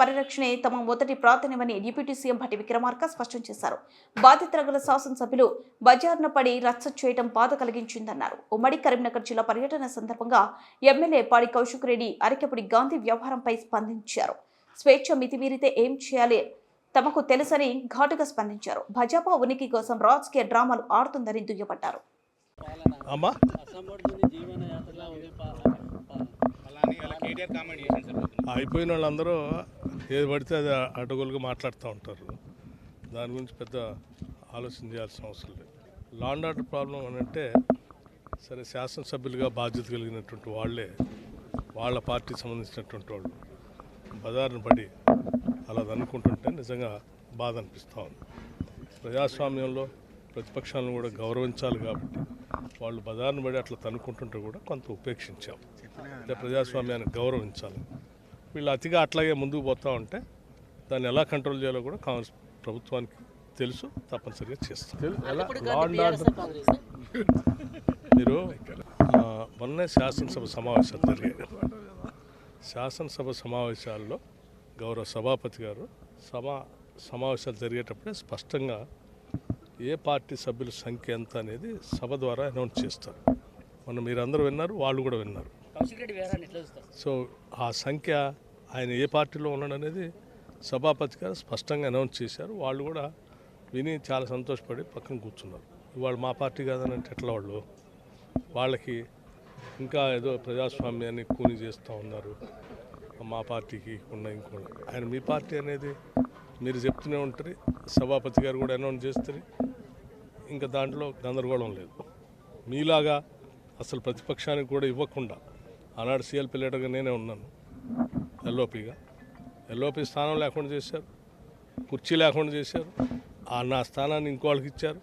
పరిరక్షణే తమ మొదటి ప్రాధాన్యమని డిప్యూటీ సీఎం భట్టి విక్రమార్క స్పష్టం చేశారు. బాధితుల గల శాసనసభ్యులు బజార్న పడి రచ్చ చేయడం బాధ కలిగించిందన్నారు. ఉమ్మడి కరీంనగర్ జిల్లా పర్యటన సందర్భంగా ఎమ్మెల్యే పాడి కౌశిక్ రెడ్డి అరకెపుడి గాంధీ వ్యవహారంపై స్పందించారు. స్వేచ్ఛ మితిమీరితే ఏం చేయాలి? తమకు తెలుసని ఘాటుగా స్పందించారు. భాజపా ఉనికి కోసం రాజకీయ డ్రామాలు ఆడుతుందని దుయ్యబట్టారు అయిపోయిన వాళ్ళందరూ ఏది పడితే అది అడ్డగోలుగా మాట్లాడుతూ ఉంటారు. దాని గురించి పెద్ద ఆలోచన చేయాల్సిన అవసరం లేదు. లాండ్ ఆర్డర్ ప్రాబ్లం అని అంటే సరే శాసనసభ్యులుగా బాధ్యత కలిగినటువంటి వాళ్ళే వాళ్ళ పార్టీకి సంబంధించినటువంటి వాళ్ళు. బజారును పడి అలా అనుకుంటుంటే నిజంగా బాధ అనిపిస్తూ ఉంది. ప్రజాస్వామ్యంలో ప్రతిపక్షాలను కూడా గౌరవించాలి కాబట్టి వాళ్ళు బజారును పడి అట్లా తనుకుంటుంటే కూడా కొంత ఉపేక్షించాం. అంటే ప్రజాస్వామ్యాన్ని గౌరవించాలి. వీళ్ళు అతిగా అట్లాగే ముందుకు పోతూ ఉంటే దాన్ని ఎలా కంట్రోల్ చేయాలో కూడా కాంగ్రెస్ ప్రభుత్వానికి తెలుసు తప్పనిసరిగా చేస్తాం. మీరు మొన్నే శాసనసభ సమావేశాలు జరిగాయి. శాసనసభ సమావేశాల్లో గౌరవ సభాపతి గారు సమా సమావేశాలు జరిగేటప్పుడే స్పష్టంగా ఏ పార్టీ సభ్యుల సంఖ్య ఎంత అనేది సభ ద్వారా అనౌన్స్ చేస్తారు. మొన్న మీరందరూ విన్నారు వాళ్ళు కూడా విన్నారు. సో ఆ సంఖ్య ఆయన ఏ పార్టీలో ఉన్నాడు అనేది సభాపతి గారు స్పష్టంగా అనౌన్స్ చేశారు. వాళ్ళు కూడా విని చాలా సంతోషపడి పక్కన కూర్చున్నారు. ఇవాళ మా పార్టీ కాదని అంటే ఎట్లా వాళ్ళు? వాళ్ళకి ఇంకా ఏదో ప్రజాస్వామ్యాన్ని కూని చేస్తూ ఉన్నారు. మా పార్టీకి ఉన్న ఇంకో ఆయన మీ పార్టీ అనేది మీరు చెప్తూనే ఉంటారు. సభాపతి గారు కూడా అనౌన్స్ చేస్తారు. ఇంకా దాంట్లో గందరగోళం లేదు. మీలాగా అసలు ప్రతిపక్షానికి కూడా ఇవ్వకుండా ఆనాడు సిఎల్పి లీడర్గా నేనే ఉన్నాను. ఎల్ఓపిగా. ఎల్ఓపి స్థానం లేకుండా చేశారు. కుర్చీ లేకుండా చేశారు. ఆ నా స్థానాన్ని ఇంకోళ్ళకి ఇచ్చారు.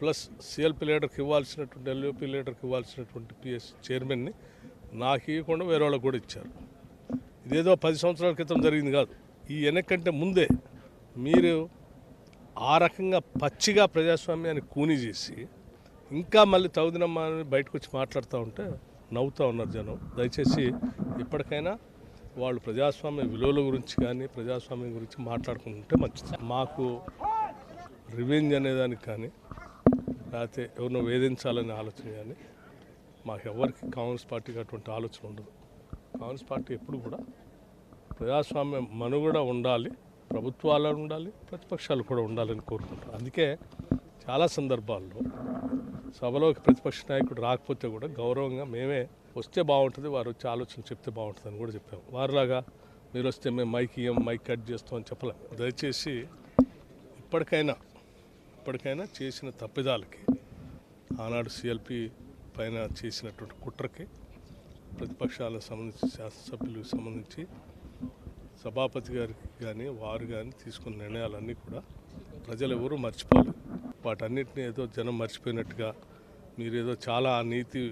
ప్లస్ సిఎల్పి లీడర్కి ఇవ్వాల్సినటువంటి ఎల్ఓపి లీడర్కి ఇవ్వాల్సినటువంటి పిఎస్ చైర్మన్ని నాకు ఇవ్వకుండా వేరే వాళ్ళకి కూడా ఇచ్చారు. ఇదేదో పది సంవత్సరాల క్రితం జరిగింది కాదు. ఈ వెనకంటే ముందే మీరు ఆ రకంగా పచ్చిగా ప్రజాస్వామ్యాన్ని కూని చేసి ఇంకా మళ్ళీ తౌదినమ్మా అని బయటకు వచ్చి మాట్లాడుతూ ఉంటే నవ్వుతూ ఉన్నారు జనం. దయచేసి ఇప్పటికైనా వాళ్ళు ప్రజాస్వామ్య విలువల గురించి కానీ ప్రజాస్వామ్యం గురించి మాట్లాడుకుంటుంటే మంచిది. మాకు రివెంజ్ అనేదానికి కానీ లేకపోతే ఎవరినో వేధించాలనే ఆలోచన కానీ మాకు ఎవరికి కాంగ్రెస్ పార్టీకి అటువంటి ఆలోచన ఉండదు. కాంగ్రెస్ పార్టీ ఎప్పుడు కూడా ప్రజాస్వామ్యం మనుగడ ఉండాలి. ప్రభుత్వాలు ఉండాలి ప్రతిపక్షాలు కూడా ఉండాలని కోరుకుంటారు అందుకే చాలా సందర్భాల్లో సభలోకి ప్రతిపక్ష నాయకుడు రాకపోతే కూడా గౌరవంగా మేమే వస్తే బాగుంటుంది వారు వచ్చి ఆలోచన చెప్తే బాగుంటుంది అని కూడా చెప్పాము. వారిలాగా మీరు వస్తే మేము మైక్ ఇయ్యం మైక్ కట్ చేస్తామని చెప్పలేం. దయచేసి ఇప్పటికైనా ఇప్పటికైనా చేసిన తప్పిదాలకి ఆనాడు సిఎల్పి పైన చేసినటువంటి కుట్రకి ప్రతిపక్షాలకు సంబంధించి శాసనసభ్యులకు సంబంధించి సభాపతి గారికి కానీ వారు కానీ తీసుకున్న నిర్ణయాలన్నీ కూడా ప్రజలు ఎవరూ మర్చిపోలేదు. వాటన్నిటిని ఏదో జనం మర్చిపోయినట్టుగా మీరు ఏదో చాలా నీతి